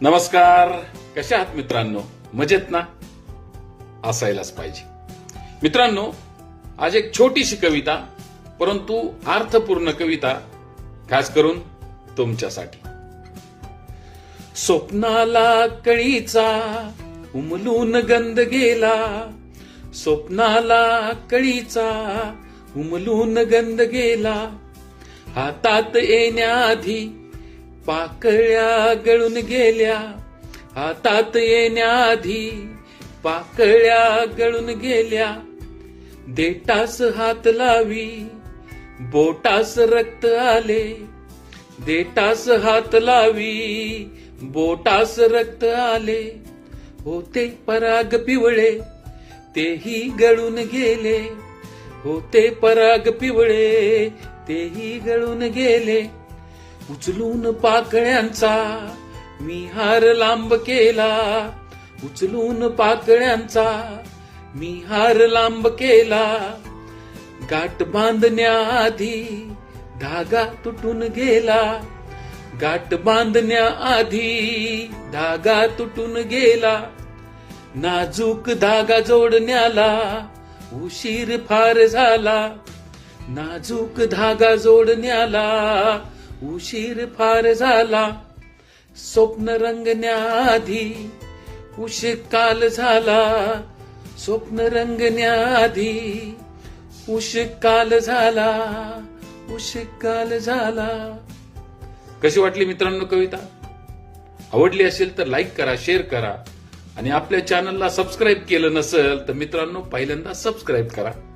नमस्कार. कशा आहात मित्रांनो? मजेत ना? असायलाच पाहिजे. मित्रांनो आज एक छोटीशी कविता परंतु अर्थपूर्ण कविता खास करून तुमच्यासाठी. स्वप्नाला कळीचा उमलून गंध गेला. स्वप्नाला कळीचा उमलून गंध गेला. हातात येण्याआधी पाकळ्या गळून गेल्या. हातात येण्याआधी पाकळ्या गळून गेल्या. देटास हात लावी बोटास रक्त आले. देटास हात लावी बोटास रक्त आले. होते पराग पिवळे तेही गळून गेले. होते पराग पिवळे तेही गळून गेले. उचलून पाकळ्यांचा मी हार लांब केला. उचलून पाकळ्यांचा मी हार लांब केला. गाठ बांधण्याआधी धागा तुटून गेला. गाठ बांधण्याआधी धागा तुटून गेला. नाजूक धागा जोडण्याला उशीर फार झाला. नाजूक धागा जोडण्याला उशीर फार झाला. स्वप्न रंगण्याआधी उशीर काल झाला. स्वप्न रंगण्याआधी उशीर काल झाला. उशीर काल झाला. कशी वाटली मित्रांनो कविता? आवडली असेल तर लाईक करा शेअर करा. आणि आपल्या चॅनलला सबस्क्राईब केलं नसेल तर मित्रांनो पहिल्यांदा सबस्क्राईब करा.